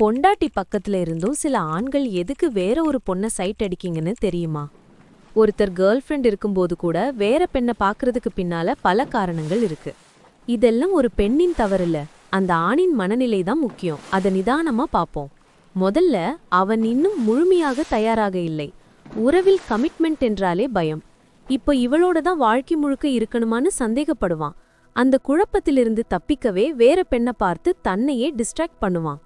பொண்டாட்டி பக்கத்துல இருந்தும் சில ஆண்கள் எதுக்கு வேற ஒரு பொண்ணை சைட் அடிக்கீங்கன்னு தெரியுமா? ஒருத்தர் கேர்ள் ஃப்ரெண்ட் இருக்கும்போது கூட வேற பெண்ணை பாக்குறதுக்கு பின்னால பல காரணங்கள் இருக்கு. இதெல்லாம் ஒரு பெண்ணின் தவறில்ல. அந்த ஆணின் மனநிலை தான் முக்கியம். அதை நிதானமா பார்ப்போம். முதல்ல அவன் இன்னும் முழுமையாக தயாராக இல்லை. உறவில் கமிட்மெண்ட் என்றாலே பயம். இப்போ இவளோட தான் வாழ்க்கை முழுக்க இருக்கணுமான்னு சந்தேகப்படுவான். அந்த குழப்பத்திலிருந்து தப்பிக்கவே வேற பெண்ணை பார்த்து தன்னையே டிஸ்ட்ராக்ட் பண்ணுவான்.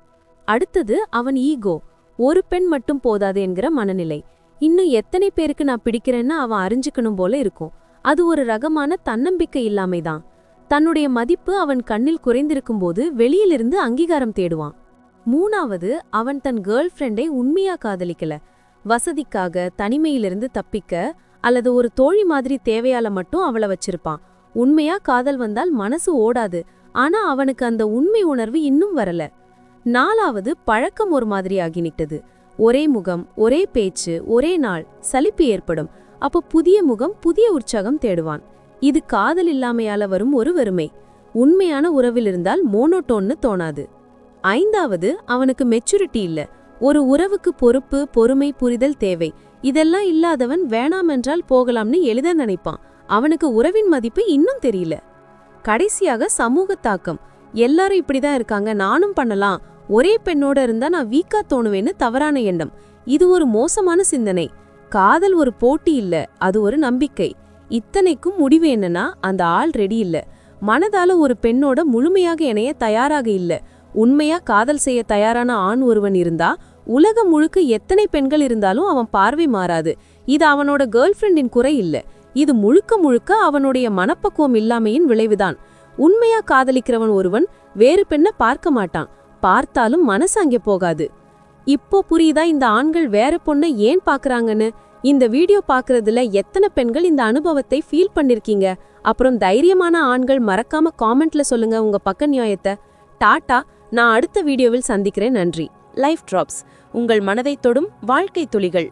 அடுத்தது அவன் ஈகோ. ஒரு பெண் மட்டும் போதாது என்கிற மனநிலை. இன்னும் எத்தனை பேருக்கு நான் பிடிக்கிறேன்னு அவன் அறிஞ்சுக்கணும் போல இருக்கும். அது ஒரு ரகமான தன்னம்பிக்கை இல்லாமைதான் தன்னுடைய மதிப்பு அவன் கண்ணில் குறைந்திருக்கும் போது வெளியிலிருந்து அங்கீகாரம் தேடுவான். மூணாவது அவன் தன் கேர்ள் ஃப்ரெண்டை உண்மையா காதலிக்கல. வசதிக்காக தனிமையிலிருந்து தப்பிக்க அல்லது ஒரு தோழி மாதிரி தேவையால மட்டும் அவளை வச்சிருப்பான். உண்மையா காதல் வந்தால் மனசு ஓடாது. ஆனா அவனுக்கு அந்த உண்மை உணர்வு இன்னும் வரல. நாலாவது பழக்கம் ஒரு மாதிரி ஆகினிட்டது ஒரே முகம் ஒரே பேச்சு ஒரே நாள் சலிப்பு ஏற்படும். அப்போ புதிய முகம் புதிய உற்சாகம் தேடுவான். இது காதல் இல்லாமையால வரும் ஒரு வெறுமை. உண்மையான உறவில் இருந்தால் மோனோட்டோன்னு தோணாது. ஐந்தாவது அவனுக்கு மெச்சூரிட்டி இல்ல. ஒரு உறவுக்கு பொறுப்பு பொறுமை புரிதல் தேவை. இதெல்லாம் இல்லாதவன் வேணாம் என்றால் போகலாம்னு எளிதா நினைப்பான். அவனுக்கு உறவின் மதிப்பு இன்னும் தெரியல. கடைசியாக சமூக தாக்கம். எல்லாரும் இப்படிதான் இருக்காங்க நானும் பண்ணலாம். ஒரே பெண்ணோட இருந்தா நான் வீக்கா தோணுவேன்னு தவறான எண்ணம். இது ஒரு மோசமான சிந்தனை. காதல் ஒரு போட்டி இல்ல அது ஒரு நம்பிக்கை. இத்தனைக்கும் முடிவு என்னன்னா அந்த ஆள் ரெடி இல்ல. மனதால ஒரு பெண்ணோட முழுமையாக இணைய தயாராக இல்ல. உண்மையா காதல் செய்ய தயாரான ஆண் ஒருவன் இருந்தா உலகம் முழுக்க எத்தனை பெண்கள் இருந்தாலும் அவன் பார்வை மாறாது. இது அவனோட கேர்ள் ஃப்ரெண்டின் குறை இல்ல. இது முழுக்க முழுக்க அவனுடைய மனப்பக்குவம் இல்லாமையின் விளைவுதான். உண்மையா காதலிக்கிறவன் ஒருவன் வேறு பெண்ண பார்க்க மாட்டான். பார்த்தாலும் மனசு அங்கே போகாது. இப்போ புரியுதா இந்த ஆண்கள் வேற பொண்ணை ஏன் பாக்குறாங்கன்னு இந்த வீடியோ பாக்குறதுல எத்தனை பெண்கள் இந்த அனுபவத்தை ஃபீல் பண்ணிருக்கீங்க? அப்புறம் தைரியமான ஆண்கள் மறக்காம காமெண்ட்ல சொல்லுங்க உங்க பக்க நியாயத்தை. டாட்டா நான் அடுத்த வீடியோவில் சந்திக்கிறேன். நன்றி. லைஃப் டிராப்ஸ் உங்கள் மனதை தொடும் வாழ்க்கை துளிகள்.